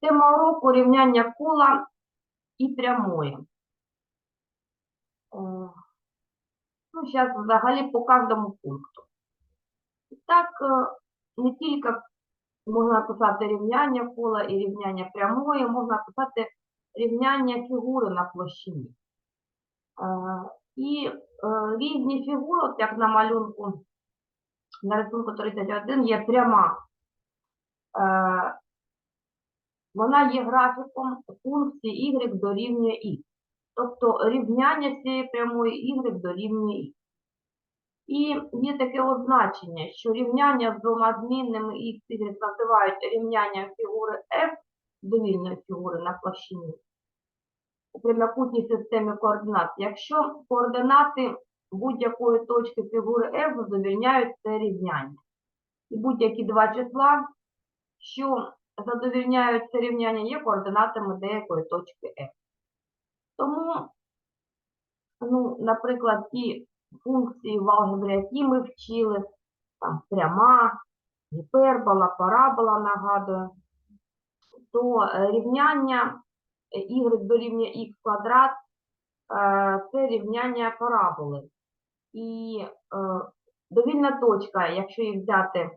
Тема уроку рівняння кола і прямої. Ну, зараз взагалі по кожному пункту. І Так, е, не тільки можна писати рівняння кола і рівняння прямої, можна писати рівняння фігури на площині. Е, І е, різні фігури, як на малюнку, на рисунку 31 є пряма. Вона є графіком функції y дорівнює x. Тобто рівняння цієї прямої y дорівнює x. І є таке означення, що рівняння з двома змінними x, y називають рівнянням фігури f, довільної фігури на площині у прямокутній системі координат. Якщо координати будь-якої точки фігури f задовільняють це рівняння. І будь-які два числа, що задовільняють це рівняння, є координатами деякої точки f. Тому, ну, наприклад, ті функції в алгебрі, які ми вчили, там пряма, гіпербола, парабола нагадую, то е, рівняння y дорівнює x квадрат е, це рівняння параболи. І е, довільна точка, якщо її взяти,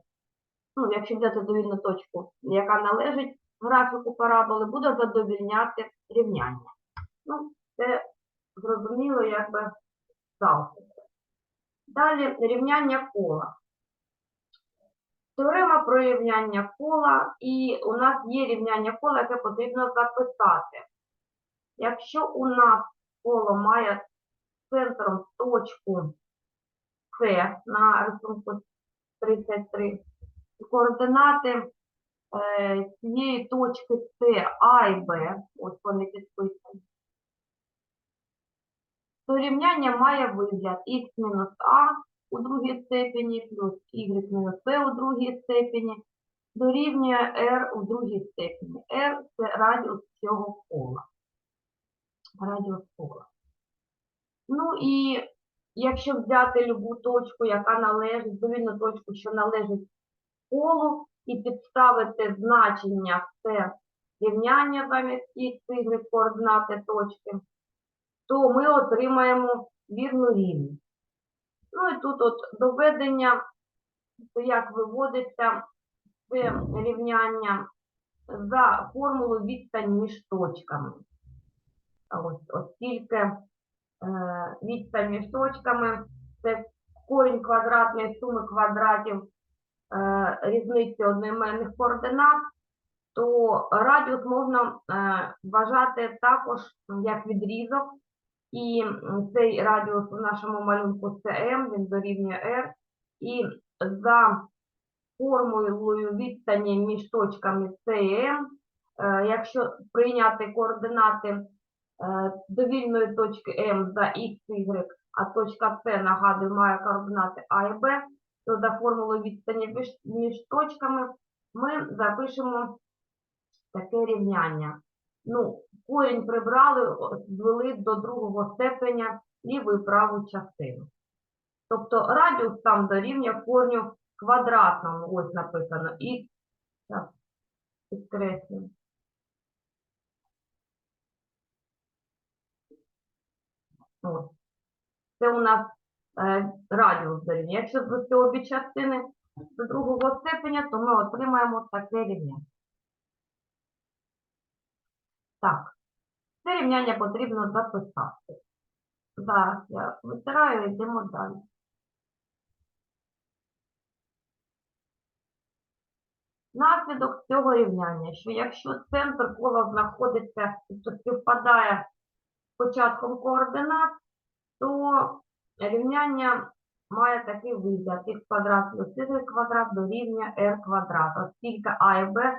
ну, якщо взяти довільну точку, яка належить графіку параболи, буде задовільняти рівняння. Ну, це зрозуміло, якби завжди. Далі рівняння кола. Теорема про рівняння кола, і у нас є рівняння кола, яке потрібно записати. Якщо у нас коло має центром точку С на рисунку 33, то координати е, цієї точки С А і Б, ось вони підписані, то рівняння має вигляд х мінус А у другій степені плюс y мінус b у другій степені дорівнює r у другій степені. r – це радіус цього кола. Радіус кола. Ну і якщо взяти любу точку, яка належить, довільну точку, що належить колу, і підставити значення це рівняння замість y координати точки, то ми отримаємо вірну рівність. Ну і тут от доведення, то як виводиться це рівняння за формулу відстань між точками. Ось, оскільки е, відстань між точками це корінь квадратної суми квадратів різниці одноіменних координат, то радіус можна е, вважати також як відрізок. І цей радіус у нашому малюнку це m, він дорівнює r. І за формулою відстані між точками C і M, е, якщо прийняти координати е, довільної точки M за x, y, а точка C, нагадую, має координати А і Б, то за формулою відстані між, точками ми запишемо таке рівняння. Ну, корінь прибрали, звели до другого степеня ліву і праву частину. Тобто радіус там дорівнює корню квадратному, ось написано, і так, підкреслюю. Ось. Це у нас радіус дорівнює. Якщо звести обі частини до другого степеня, то ми отримаємо таке рівняння. Так, це рівняння потрібно записати. Зараз я витираю і йдемо далі. Наслідок цього рівняння, що якщо центр кола знаходиться, тобто співпадає з початком координат, то рівняння має такий вигляд х квадрат плюс y квадрат дорівнює r квадрат, оскільки а і b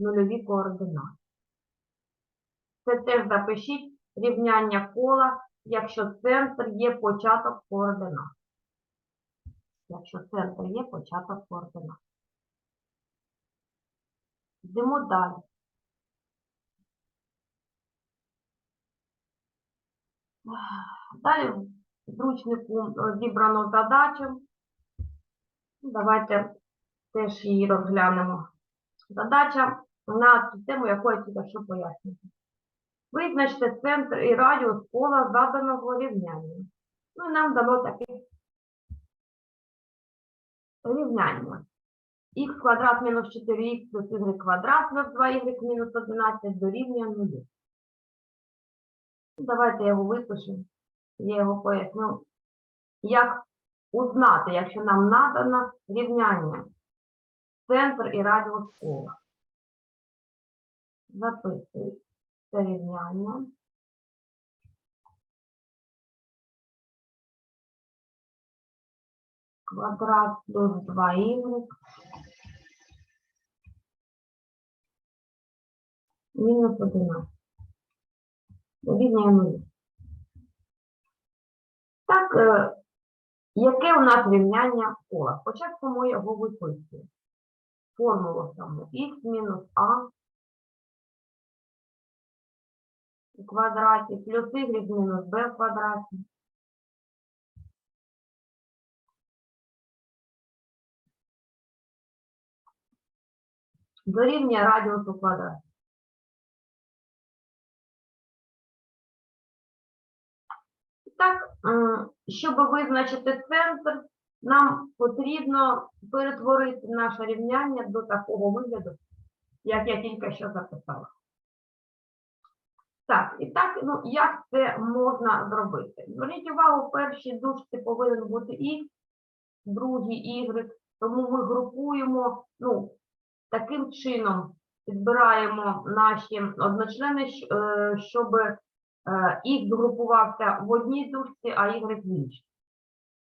нульові координати. Це теж запишіть рівняння кола, якщо центр є початок координат. Якщо центр є початок координат. Йдемо далі. Далі зручнику зібрано задачу. Давайте теж її розглянемо. Задача на ту тему, яку я тільки що пояснювала. Визначте центр і радіус кола заданого рівняння. Ну і нам дано таке рівняння. х квадрат мінус 4х плюс y квадрат плюс 2y мінус 11 дорівнює 0. Давайте я його випишу. Я його поясню, як узнати, якщо нам надано рівняння центр і радіус кола. Записую це рівняння. Квадрат плюс 2y мінус 11. Рівнює 0. Так, е, яке у нас рівняння кола? Спочатку ми його виписуємо. Формулу саму х мінус а у квадраті плюс y мінус b в квадраті. Дорівнює радіусу квадраті. Так, щоб визначити центр, нам потрібно перетворити наше рівняння до такого вигляду, як я тільки що записала. Так, і так, ну як це можна зробити? Зверніть увагу, першій дужці повинен бути х, в другій y, тому ми групуємо, ну, таким чином підбираємо наші одночлени, е, щоб е, х групувався в одній дужці, а y в іншій.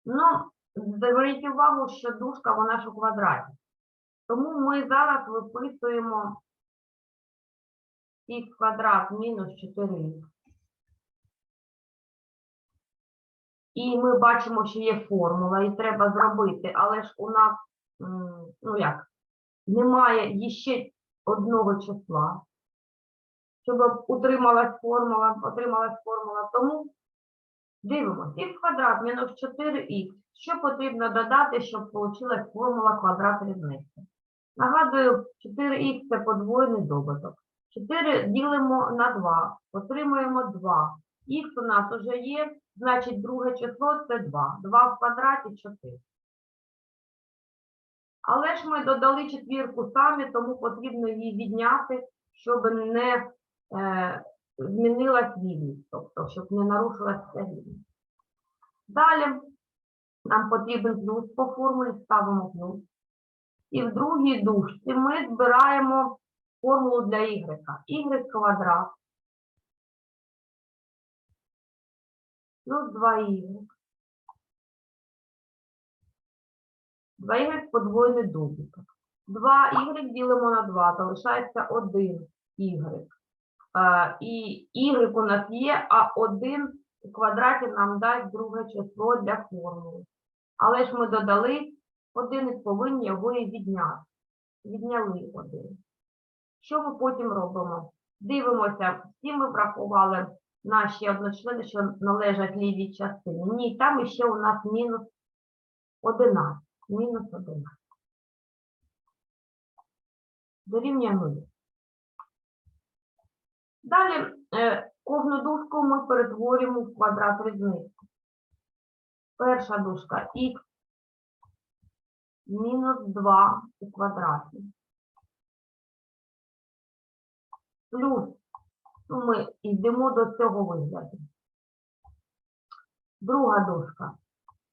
Ну, зверніть увагу, що дужка вона ж у квадраті. Тому ми зараз виписуємо х квадрат мінус 4х. І ми бачимо, що є формула, і треба зробити, але ж у нас, ну як, немає ще одного числа, щоб утрималась формула, отрималась формула. Тому дивимося, х квадрат мінус 4х. Що потрібно додати, щоб вийшла формула квадрат різниці? Нагадую, 4х це подвоєний добуток. 4 ділимо на 2, отримуємо 2. Х у нас вже є, значить друге число це 2. 2 в квадраті 4. Але ж ми додали четвірку самі, тому потрібно її відняти, щоб не змінилась рівність, тобто, щоб не нарушилась ця рівність. Далі нам потрібен плюс по формулі, ставимо плюс. І в другій дужці ми збираємо формулу для y. y квадрат плюс 2y. 2y подвоєний добуток. 2y ділимо на 2, залишається 1 y. Е, І y у нас є, а 1 у квадраті нам дасть друге число для формули. Але ж ми додали 1 і повинні його і відняти. Відняли 1. Що ми потім робимо? Дивимося, всі ми врахували наші одночлени, що належать лівій частині. Ні, там іще у нас мінус 11. Мінус 11. Дорівнює 0. Далі е, кожну дужку ми перетворюємо в квадрат різниці. Перша дужка х мінус 2 у квадраті. Плюс ну, ми йдемо до цього вигляду. Друга дужка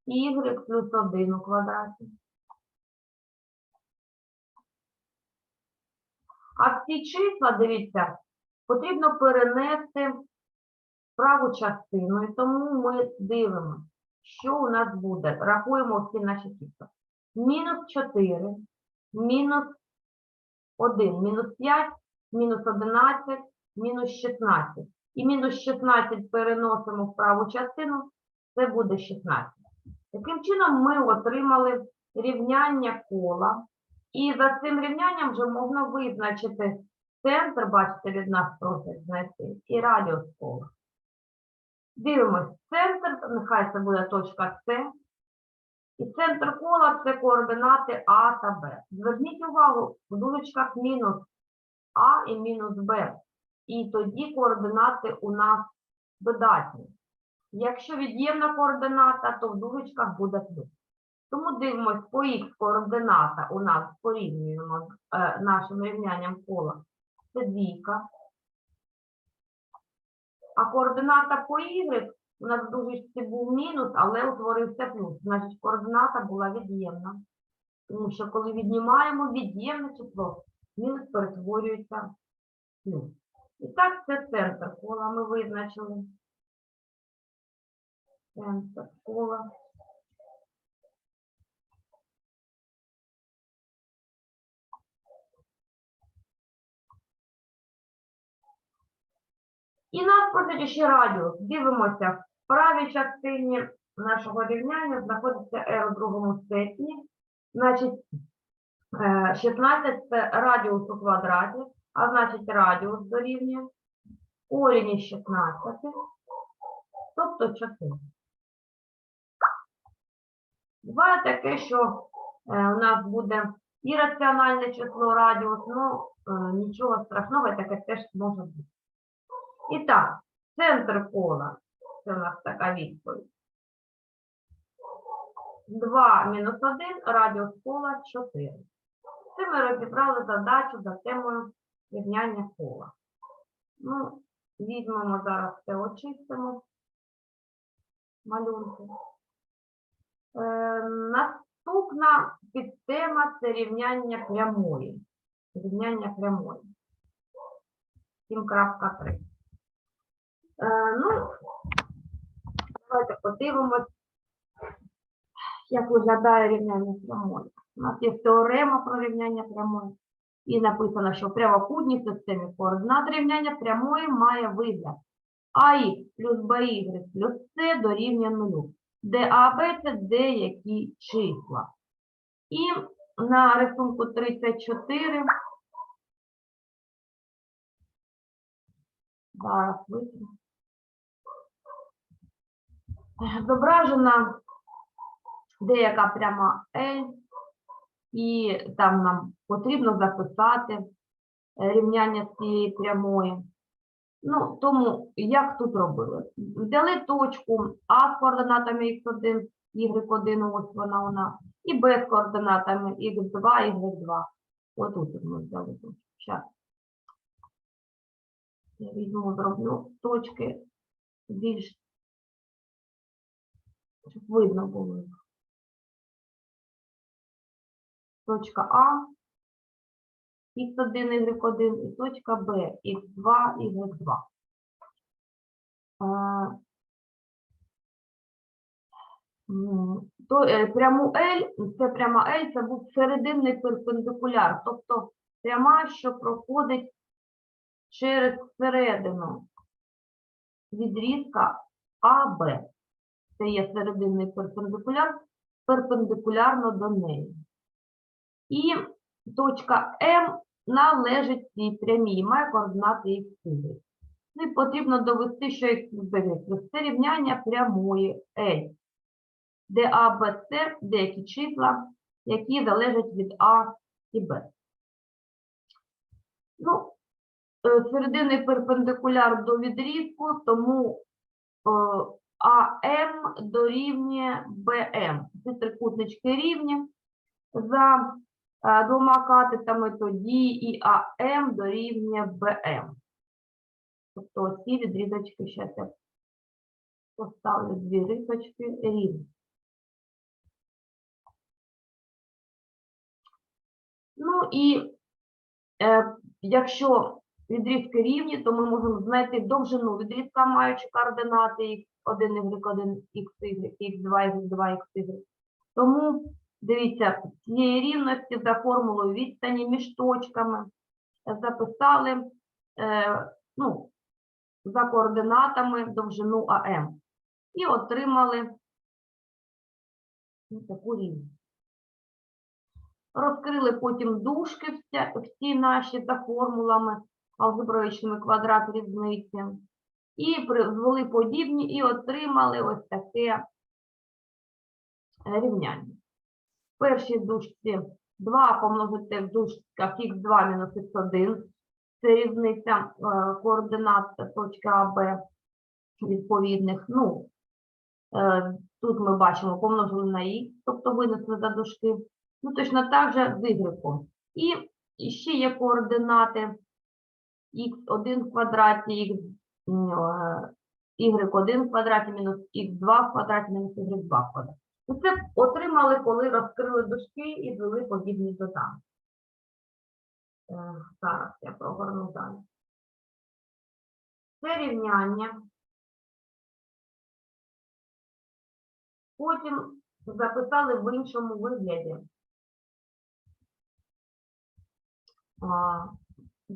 y плюс 1 у квадраті. А всі числа, дивіться, потрібно перенести праву частину, і тому ми дивимося, що у нас буде. Рахуємо всі наші числа. Мінус 4, мінус 1, мінус 5, мінус 11, мінус 16. І мінус 16 переносимо в праву частину, це буде 16. Таким чином ми отримали рівняння кола. І за цим рівнянням вже можна визначити центр, бачите, від нас просять знайти, і радіус кола. Дивимось, центр, нехай це буде точка С. І центр кола це координати А та Б. Зверніть увагу, в дужечках мінус А і мінус Б. І тоді координати у нас додатні. Якщо від'ємна координата, то в дужечках буде плюс. Тому дивимось, по х координата у нас порівнюємо з е, нашим рівнянням кола. Це двійка. А координата по y у нас в дужечці був мінус, але утворився плюс. Значить, координата була від'ємна. Тому що коли віднімаємо від'ємне число, мінус перетворюється в плюс. І так, це центр кола ми визначили. Центр кола. І нас просять ще радіус. Дивимося, в правій частині нашого рівняння знаходиться r у другому степені. Значить, е, 16 це радіус у квадраті, а значить радіус дорівнює корінь із 16, тобто 4. Буває таке, що е, у нас буде ірраціональне число радіус, ну е, нічого страшного, таке теж може бути. І так, центр кола, це у нас така відповідь. 2 мінус 1, радіус кола 4. Це ми розібрали задачу за темою рівняння кола. Ну, візьмемо зараз це очистимо. Малюнки. Е, наступна підтема це рівняння прямої. Рівняння прямої. 7.3. Е, ну, давайте подивимось, як виглядає рівняння прямої. У нас є теорема про рівняння прямої. І написано, що в прямокутній системі координат рівняння прямої має вигляд АХ плюс БY плюс С дорівнює нулю, де А, Б – це деякі числа. І на рисунку 34 зараз витру. Зображена деяка пряма L, і там нам потрібно записати е, рівняння з цієї прямої. Ну, тому як тут робили? Взяли точку А з координатами x1, y1, ось вона у нас, і Б з координатами x2, y2. Отут ми взяли точку. Щас. Я візьму, зроблю точки більш, видно було. Точка А, х1, y1 і точка Б, х2, y2. Е, То е, пряму L, це пряма L, це був серединний перпендикуляр, тобто пряма, що проходить через середину відрізка АБ. Це є серединний перпендикуляр, перпендикулярно до неї. І точка М належить цій прямій, має координати х Ну і потрібно довести, що х плюс це рівняння прямої L, де А, Б, С – деякі числа, які залежать від А і Б. Ну, е, серединний перпендикуляр до відрізку, тому е, АМ дорівнює БМ. Ці трикутнички рівні за е, двома катетами, тоді і АМ дорівнює БМ. Тобто ці відрізочки, зараз я поставлю дві рисочки рівні. Ну і е, якщо відрізки рівні, то ми можемо знайти довжину відрізка, маючи координати x1, y1, xy, x2, y2, xy. Тому дивіться, цієї рівності за формулою відстані між точками записали е, ну, за координатами довжину АМ і отримали таку рівність. Розкрили потім дужки всі наші за формулами алгебраїчними квадрат різниці. І звели подібні і отримали ось таке е, рівняння. В першій дужці 2 помножити в дужках х2 мінус х1 це різниця е, координат точки А, Б відповідних. Ну, е, тут ми бачимо помножили на х, тобто винесли за дужки. Ну, точно так же з y. І і ще є координати х1 в квадраті, е, y1 в квадраті мінус х2 в квадраті мінус y2 в квадраті. Ну, Це отримали, коли розкрили дужки і звели подібні доданки. Е, Зараз я прогорну далі. Це рівняння. Потім записали в іншому вигляді.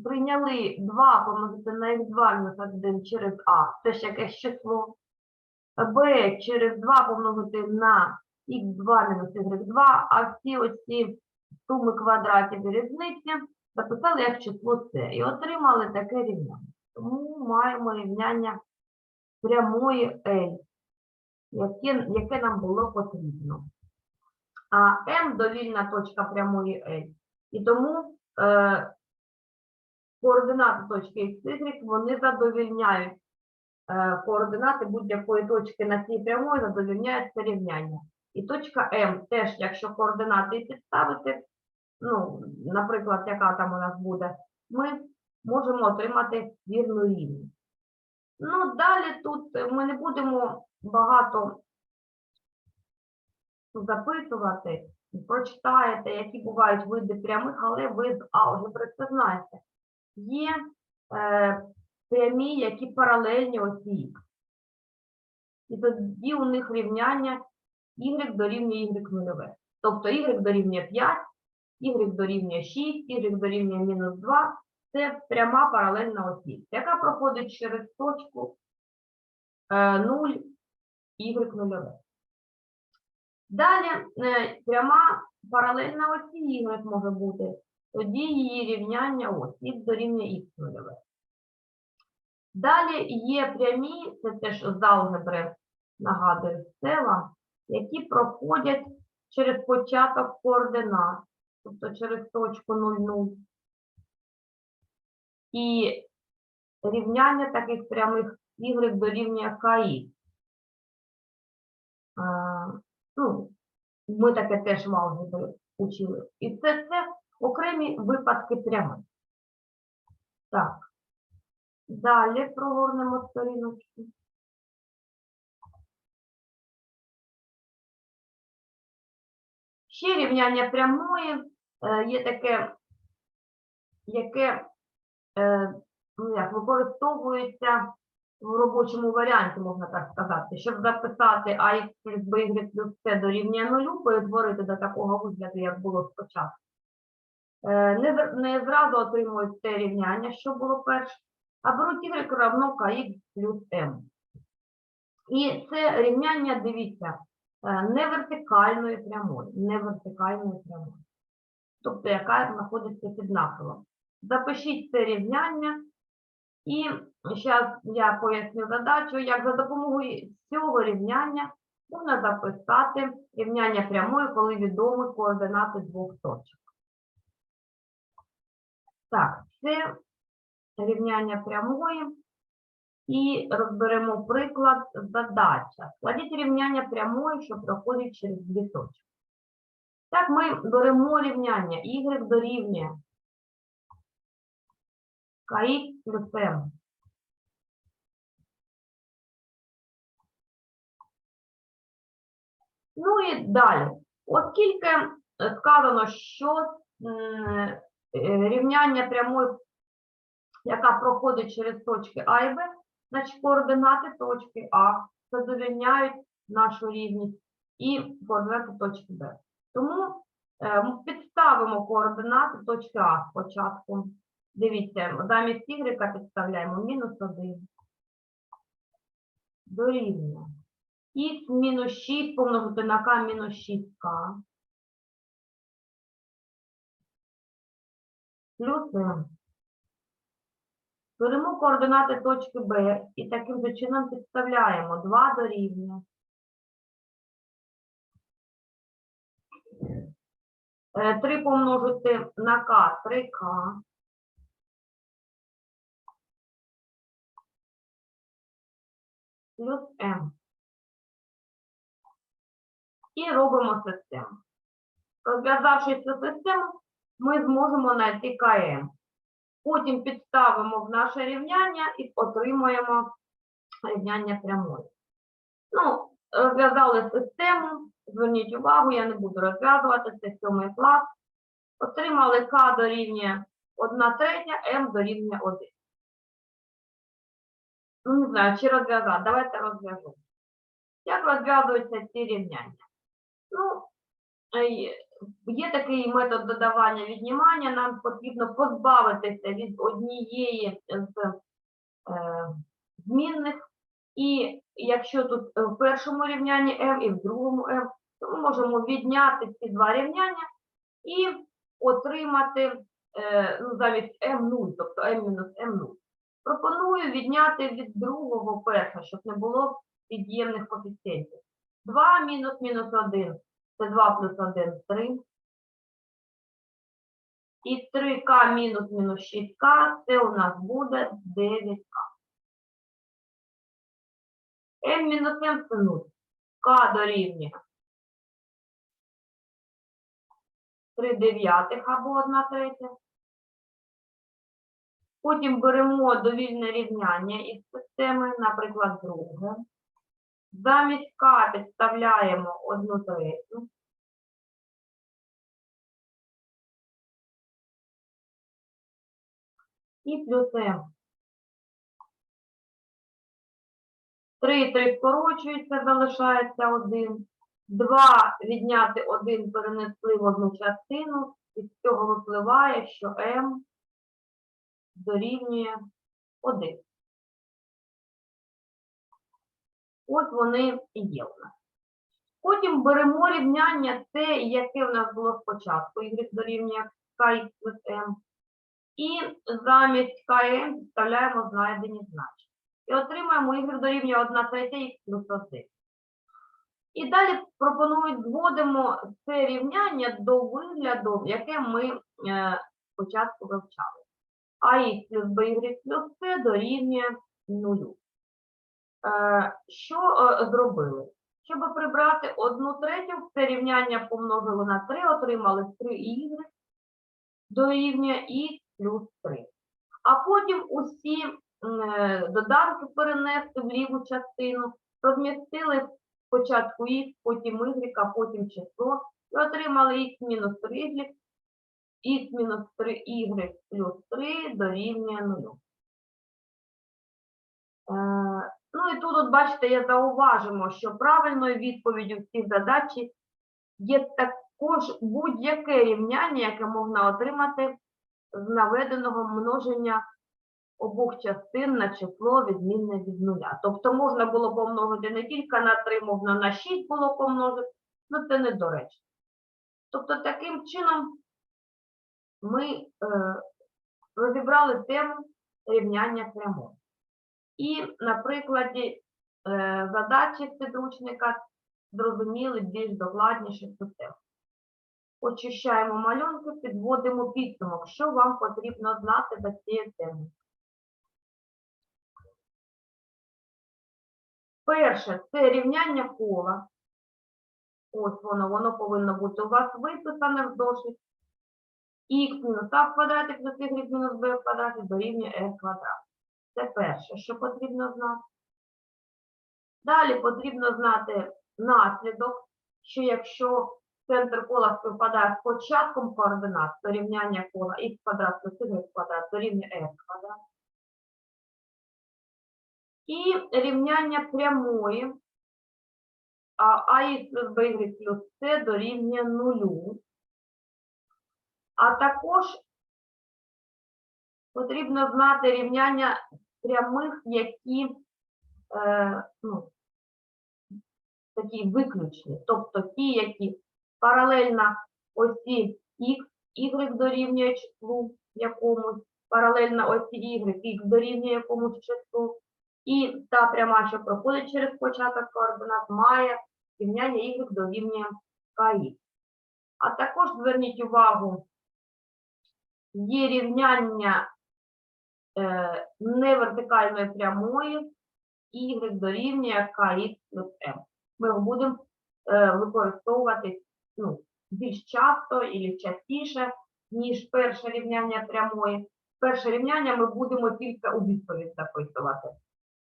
Прийняли 2 помножити на х2 мінус 1 через А, це ж якесь число. b через 2 помножити на х2 мінус y2, а всі оці суми квадратів і різниці записали як число c і отримали таке рівняння. Тому маємо рівняння прямої L, яке, яке нам було потрібно. А m довільна точка прямої L. І тому е, координати точки x, y, вони задовільняють е, координати будь-якої точки на цій прямої задовільняють це рівняння. І точка М теж, якщо координати підставити, ну, наприклад, яка там у нас буде, ми можемо отримати вірну рівність. Ну, далі тут ми не будемо багато записувати, прочитаєте, які бувають види прямих, але ви з алгебри це знаєте. Є е, прямі, які паралельні осі Х. І тоді у них рівняння y дорівнює y нульове. Тобто y дорівнює 5, y дорівнює 6, y дорівнює мінус 2. Це пряма паралельна осі, яка проходить через точку е, 0, y нульове. Далі е, пряма паралельна осі y може бути, тоді її рівняння ось, х дорівнює х нульове. Далі є прямі, це теж з алгебри, нагадую, вам, які проходять через початок координат, тобто через точку 0,0. І рівняння таких прямих y дорівнює КІ. Ну, ми таке теж в алгебрі учили. І це, це окремі випадки прямих. Так. Далі прогорнемо сторіночку. Ще рівняння прямої е, є таке, яке е, ну, як, використовується в робочому варіанті, можна так сказати, щоб записати АХ плюс BY плюс С дорівнює нулю, перетворити до такого вигляду, як було спочатку. Е, Не, не зразу отримують це рівняння, що було перше, а беруть y равно kx плюс m. І це рівняння, дивіться, е, не вертикальної прямої, не вертикальної прямої. Тобто, яка знаходиться під нахилом. Запишіть це рівняння, і зараз я поясню задачу, як за допомогою цього рівняння можна записати рівняння прямої, коли відомі координати двох точок. Так, це рівняння прямої. І розберемо приклад задача. Складіть рівняння прямої, що проходить через дві точки. Так, ми беремо рівняння y дорівнює kx плюс m. Ну і далі. Оскільки сказано, що рівняння прямої, яка проходить через точки А і Б, значить координати точки А задовільняють нашу рівність і координати точки Б. Тому е, підставимо координати точки А спочатку. Дивіться, замість Y підставляємо мінус 1. Дорівнює. Х мінус 6 помножити на К мінус 6К. плюс М. Беремо координати точки Б і таким же чином підставляємо 2 до рівня. Е, три помножити на К 3К. Плюс М. І робимо систему. Розв'язавши цю систему, ми зможемо знайти КМ. Потім підставимо в наше рівняння і отримаємо рівняння прямої. Ну, розв'язали систему. Зверніть увагу, я не буду розв'язувати, це сьомий клас. Отримали К дорівнює 1 третя, М дорівнює 1. Ну, не знаю, чи розв'язати. Давайте розв'яжу. Як розв'язуються ці рівняння? Ну, е, є такий метод додавання віднімання. Нам потрібно позбавитися від однієї з е, змінних. І якщо тут в першому рівнянні m і в другому m, то ми можемо відняти ці два рівняння і отримати е, ну, замість m0, тобто m-m0. Пропоную відняти від другого першого, щоб не було під'ємних коефіцієнтів. 2 мінус мінус 1 це 2 плюс 1 – 3. І 3k мінус мінус 6k це у нас буде 9k. m мінус m це 0. k дорівнює 3 дев'ятих або 1 третя. Потім беремо довільне рівняння із системи, наприклад, друге. Замість k підставляємо 1 третю. І плюс m. 3 3 скорочується, залишається 1. 2 відняти 1 перенесли в одну частину, і з цього випливає, що m дорівнює 1. От вони і є у нас. Потім беремо рівняння те, яке в нас було спочатку, y дорівнює kx плюс m. І замість km вставляємо знайдені значення. І отримаємо y дорівнює 1 третя х плюс 1. І далі пропонують, зводимо це рівняння до вигляду, яке ми е, спочатку вивчали. АХ плюс BY плюс С дорівнює 0. Е, що е, зробили? Щоб прибрати 1 третю, це рівняння помножили на 3, отримали 3y дорівнює х плюс 3. А потім усі е, доданки перенести в ліву частину, розмістили спочатку х, потім y, а потім число, і отримали х мінус 3y, х мінус 3y плюс 3 дорівнює 0. Ну і тут, от бачите, я зауважимо, що правильною відповіддю в цій задачі є також будь-яке рівняння, яке можна отримати з наведеного множення обох частин на число відмінне від нуля. Тобто можна було помножити не тільки на 3, можна на 6 було помножити, ну це недоречно. Тобто таким чином ми е, розібрали тему рівняння прямого. І на прикладі е, задачі підручника зрозуміли більш докладніше цю тему. Очищаємо малюнки, підводимо підсумок, що вам потрібно знати до цієї теми. Перше, це рівняння кола. Ось воно, воно повинно бути у вас виписане в. Х мінус а в квадраті плюс y мінус b в квадраті дорівнює r квадрат. Це перше, що потрібно знати. Далі потрібно знати наслідок, що якщо центр кола співпадає з початком координат, то рівняння кола х квадрат плюс y квадрат дорівнює r квадрат. І рівняння прямої ах плюс by плюс c дорівнює нулю. А також потрібно знати рівняння прямих, які е, ну, такі виключні, тобто ті, які паралельно осі х, y дорівнює числу якомусь, паралельно осі y, х дорівнює якомусь числу, і та пряма, що проходить через початок координат, має рівняння y дорівнює kx. А також зверніть увагу, є рівняння е, невертикальної прямої y дорівнює kx плюс m. Ми його будемо е, використовувати ну, більш часто і частіше, ніж перше рівняння прямої. Перше рівняння ми будемо тільки у відповідь записувати.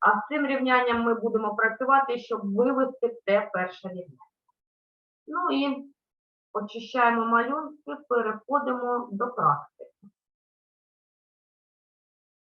А з цим рівнянням ми будемо працювати, щоб вивести те перше рівняння. Ну і очищаємо малюнки, переходимо до практики.